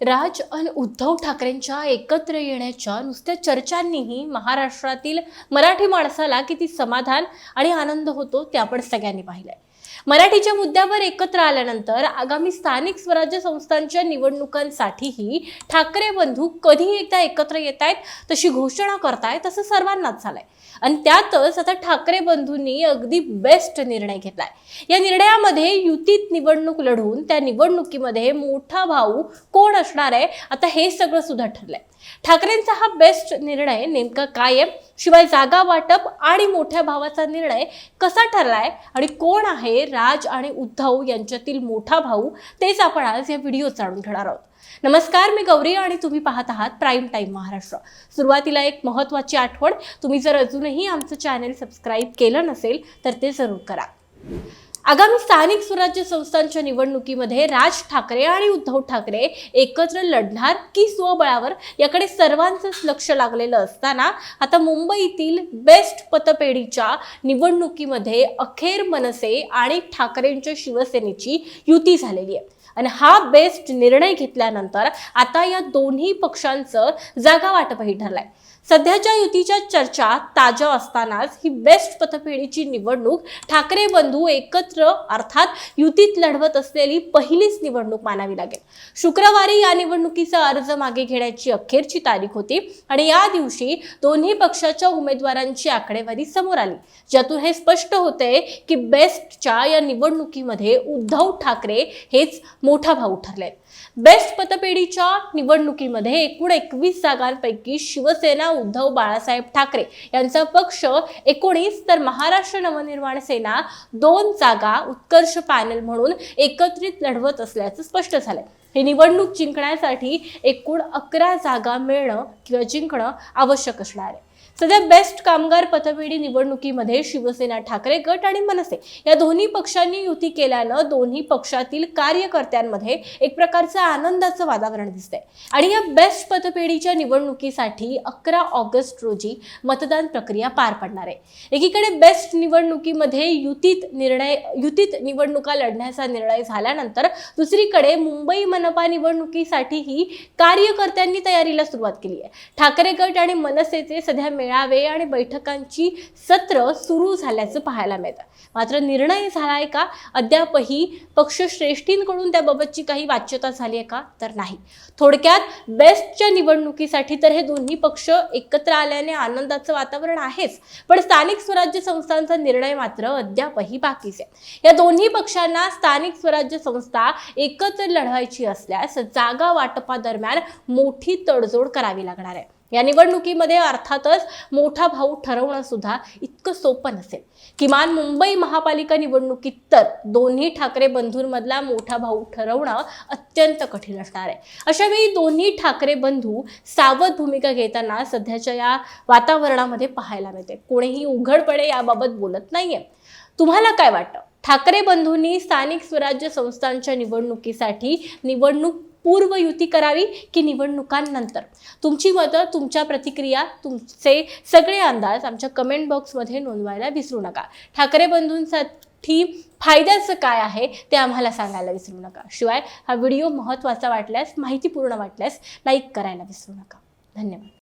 राज आणि उद्धव ठाकरेंच्या एकत्र येण्याच्या नुसत्या चर्चांनीही महाराष्ट्रातील मराठी माणसाला किती समाधान आणि आनंद होतो ते आपण सगळ्यांनी पाहिलंय. मराठीच्या मुद्द्यावर एकत्र आल्यानंतर आगामी स्थानिक स्वराज्य संस्थांच्या निवडणुकांसाठीही ठाकरे बंधू कधी एकदा एकत्र येत आहेत तशी घोषणा करतायत असं सर्वांनाच झालंय. आणि त्यातच आता ठाकरे बंधूंनी अगदी बेस्ट निर्णय घेतलाय. या निर्णयामध्ये युतीत निवडणूक लढवून त्या निवडणुकीमध्ये मोठा भाऊ कोण असणार आहे आता हे सगळं सुद्धा ठरलंय. ठाकरेंचा हा बेस्ट निर्णय नेमका काय आहे? शिवाय जागा वाटप आणि मोठ्या भावाचा निर्णय कसा ठरलाय आणि कोण आहे राज आणि उद्धव यांच्यातील मोठा भाऊ तेच आपण आज या व्हिडिओत जाणून घेणार आहोत. नमस्कार मी गौरी आणि तुम्ही पाहत आहात प्राईम टाईम महाराष्ट्र. सुरुवातीला एक महत्त्वाची आठवण तुम्ही जर अजूनही आमचं चॅनेल सबस्क्राईब केलं नसेल तर ते जरूर करा. आगामी स्थानिक स्वराज्य संस्थांच्या निवडणुकीमध्ये राज ठाकरे आणि उद्धव ठाकरे एकत्र लढणार की स्वबळावर याकडे सर्वांचंच लक्ष लागलेलं असताना आता मुंबईतील बेस्ट पतपेढीच्या निवडणुकीमध्ये अखेर मनसे आणि ठाकरेंच्या शिवसेनेची युती झालेली आहे. आणि हा बेस्ट निर्णय घेतल्यानंतर आता या दोन्ही पक्षांचं जागा वाटपही ठरलाय. सध्याच्या युतीच्या चर्चा ताज्या असतानाच ही बेस्ट पथपेढीची निवडणूक ठाकरे बंधू एकत्र अर्थात युतीत लढवत असलेली पहिलीच निवडणूक मानावी लागेल. शुक्रवारी या निवडणुकीचा अर्ज मागे घेण्याची अखेरची तारीख होती आणि या दिवशी दोन्ही पक्षाच्या उमेदवारांची आकडेवारी समोर आली ज्यातून हे स्पष्ट होते की बेस्टच्या या निवडणुकीमध्ये उद्धव ठाकरे हेच मोठा भाऊ ठरले बेस्ट पतपेढीच्या निवडणुकीमध्ये एकूण एकवीस जागांपैकी शिवसेना उद्धव बाळासाहेब ठाकरे यांचा पक्ष एकोणीस तर महाराष्ट्र नवनिर्माण सेना दोन जागा उत्कर्ष पॅनल म्हणून एकत्रित लढवत असल्याचं स्पष्ट झालंय. ही निवडणूक जिंकण्यासाठी एकूण अकरा जागा मिळणं किंवा जिंकणं आवश्यक असणार आहे. सध्या बेस्ट कामगार पतपेढी निवडणुकीमध्ये शिवसेना ठाकरे गट आणि मनसे या दोन्ही पक्षांनी युती केल्यानं दोन्ही पक्षातील कार्यकर्त्यांमध्ये एक प्रकारचं आनंदाचं वातावरण दिसतंय. आणि या बेस्ट पतपेढीच्या निवडणुकीसाठी अकरा ऑगस्ट रोजी मतदान प्रक्रिया पार पडणार आहे. एकीकडे बेस्ट निवडणुकीमध्ये युतीत निर्णय युतीत निवडणुका लढण्याचा निर्णय झाल्यानंतर दुसरीकडे मुंबई मनपा निवडणुकीसाठीही कार्यकर्त्यांनी तयारीला सुरुवात केली आहे. ठाकरे गट आणि मनसेचे सध्या मेळावे आणि बैठकांची सत्र सुरू झाल्याचं पाहायला मिळतं. मात्र निर्णय झालाय का? अद्यापही पक्षश्रेष्ठींकडून त्याबाबतची काही वाच्यता झाली आहे का? तर नाही. थोडक्यात बेस्टच्या निवडणुकीसाठी तर हे दोन्ही पक्ष एकत्र आल्याने आनंदाचं वातावरण आहेच. पण स्थानिक स्वराज्य संस्थांचा निर्णय मात्र अद्यापही बाकीच आहे. या दोन्ही पक्षांना स्थानिक स्वराज्य संस्था एकत्र लढवायची असल्यास जागा वाटपादरम्यान मोठी तडजोड करावी लागणार आहे. या निवडणुकीमध्ये अर्थातच मोठा भाऊ ठरवणं सुद्धा इतकं सोपं नसेल. किमान मुंबई महापालिका निवडणुकीत तर दोन्ही ठाकरे बंधूंमधला मोठा भाऊ ठरवणं अत्यंत कठीण असणार आहे. अशा वेळी दोन्ही ठाकरे बंधू सावध भूमिका घेताना सध्याच्या या वातावरणामध्ये पाहायला मिळते. कोणीही उघडपणे याबाबत बोलत नाहीये. तुम्हाला काय वाटतं? ठाकरे बंधूंनी स्थानिक स्वराज्य संस्थांच्या निवडणुकीसाठी निवडणूक पूर्व युती करावी की निवडणुकांनंतर? तुमची मतं तुमच्या प्रतिक्रिया तुमचे सगळे अंदाज आमच्या कमेंट बॉक्समध्ये नोंदवायला विसरू नका. ठाकरे बंधूंसाठी फायद्याचं काय आहे ते आम्हाला सांगायला विसरू नका. शिवाय हा व्हिडिओ महत्त्वाचा वाटल्यास माहितीपूर्ण वाटल्यास लाईक करायला विसरू नका. धन्यवाद.